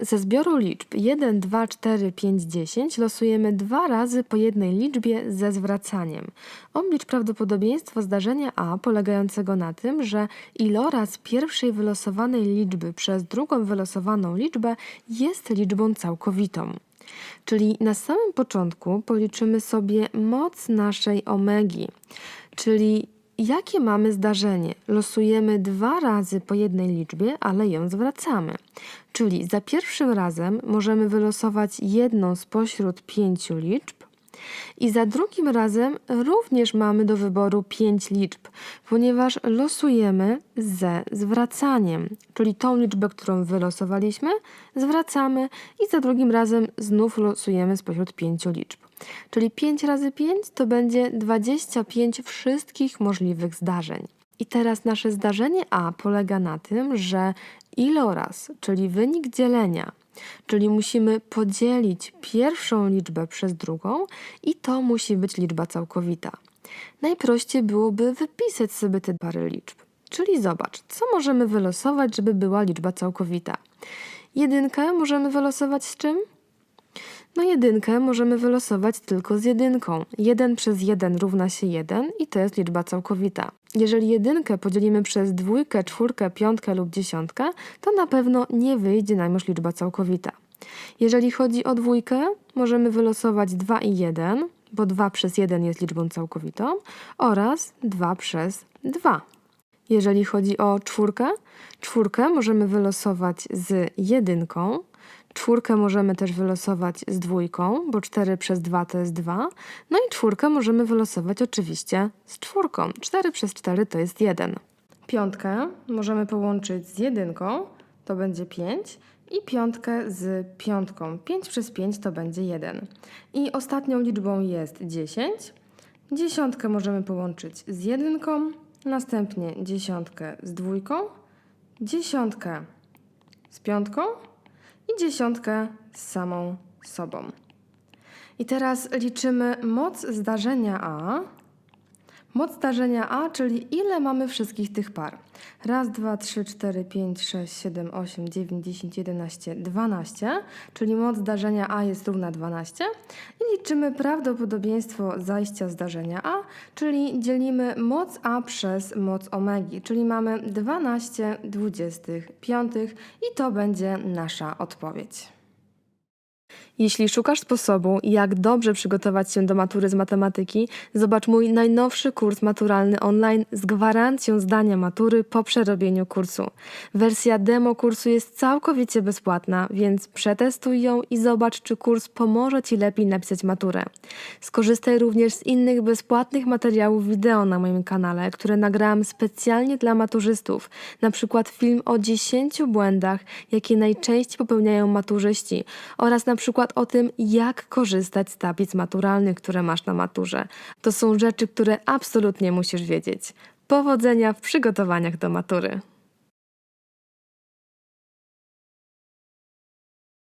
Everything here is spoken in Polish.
Ze zbioru liczb 1, 2, 4, 5, 10 losujemy dwa razy po jednej liczbie ze zwracaniem. Oblicz prawdopodobieństwo zdarzenia A polegającego na tym, że iloraz pierwszej wylosowanej liczby przez drugą wylosowaną liczbę jest liczbą całkowitą. Czyli na samym początku policzymy sobie moc naszej omegi, czyli jakie mamy zdarzenie. Losujemy dwa razy po jednej liczbie, ale ją zwracamy. Czyli za pierwszym razem możemy wylosować jedną spośród pięciu liczb, i za drugim razem również mamy do wyboru 5 liczb, ponieważ losujemy ze zwracaniem, czyli tą liczbę, którą wylosowaliśmy, zwracamy i za drugim razem znów losujemy spośród 5 liczb. Czyli 5 razy 5 to będzie 25 wszystkich możliwych zdarzeń. I teraz nasze zdarzenie A polega na tym, że iloraz, czyli wynik dzielenia, czyli musimy podzielić pierwszą liczbę przez drugą i to musi być liczba całkowita. Najprościej byłoby wypisać sobie te pary liczb. Czyli zobacz, co możemy wylosować, żeby była liczba całkowita. Jedynkę możemy wylosować z czym? No jedynkę możemy wylosować tylko z jedynką. 1 przez 1 równa się 1 i to jest liczba całkowita. Jeżeli jedynkę podzielimy przez dwójkę, czwórkę, piątkę lub dziesiątkę, to na pewno nie wyjdzie nam już liczba całkowita. Jeżeli chodzi o dwójkę, możemy wylosować 2 i 1, bo 2 przez 1 jest liczbą całkowitą, oraz 2 przez 2. Jeżeli chodzi o czwórkę, czwórkę możemy wylosować z jedynką, czwórkę możemy też wylosować z dwójką, bo 4 przez 2 to jest 2. No i czwórkę możemy wylosować oczywiście z czwórką. 4 przez 4 to jest 1. Piątkę możemy połączyć z jedynką, to będzie 5. I piątkę z piątką. 5 przez 5 to będzie 1. I ostatnią liczbą jest 10. Dziesiątkę możemy połączyć z jedynką, następnie dziesiątkę z dwójką, dziesiątkę z piątką i dziesiątkę z samą sobą. I teraz liczymy moc zdarzenia A. Moc zdarzenia A, czyli ile mamy wszystkich tych par. Raz, dwa, trzy, cztery, pięć, sześć, siedem, osiem, dziewięć, dziesięć, jedenaście, dwanaście. Czyli moc zdarzenia A jest równa 12. I liczymy prawdopodobieństwo zajścia zdarzenia A, czyli dzielimy moc A przez moc omegi, czyli mamy 12 25 i to będzie nasza odpowiedź. Jeśli szukasz sposobu, jak dobrze przygotować się do matury z matematyki, zobacz mój najnowszy kurs maturalny online z gwarancją zdania matury po przerobieniu kursu. Wersja demo kursu jest całkowicie bezpłatna, więc przetestuj ją i zobacz, czy kurs pomoże Ci lepiej napisać maturę. Skorzystaj również z innych bezpłatnych materiałów wideo na moim kanale, które nagrałam specjalnie dla maturzystów, na przykład film o 10 błędach, jakie najczęściej popełniają maturzyści oraz na przykład o tym, jak korzystać z tablic maturalnych, które masz na maturze. To są rzeczy, które absolutnie musisz wiedzieć. Powodzenia w przygotowaniach do matury.